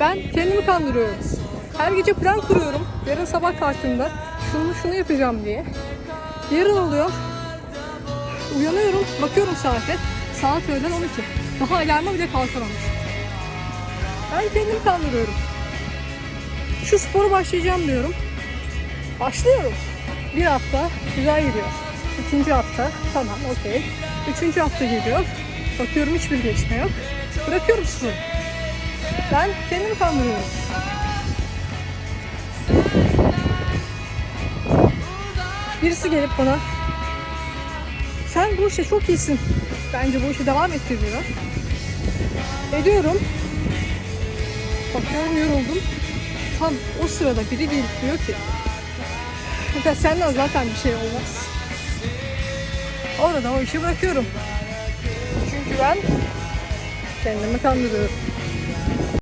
Ben kendimi kandırıyorum. Her gece plan kuruyorum. Yarın sabah kalktığımda şunu şunu yapacağım diye. Yarın oluyor. Uyanıyorum, bakıyorum saate. Saat öğlen 12. Daha alarma bile kalkamamış. Ben kendimi kandırıyorum. Şu spora başlayacağım diyorum. Başlıyorum. Bir hafta güzel gidiyor. İkinci hafta tamam okey. Üçüncü hafta geliyor. Bakıyorum hiçbir gelişme yok. Bırakıyorum sporu. Ben kendimi kandırıyorum. Birisi gelip bana sen bu işte çok iyisin. Bence bu işe devam ettir diyor. Ediyorum. Bakıyorum yoruldum. Tam o sırada biri gelip diyor ki ya senden zaten bir şey olmaz. Orada o işi bırakıyorum. Çünkü ben kendimi kandırıyorum.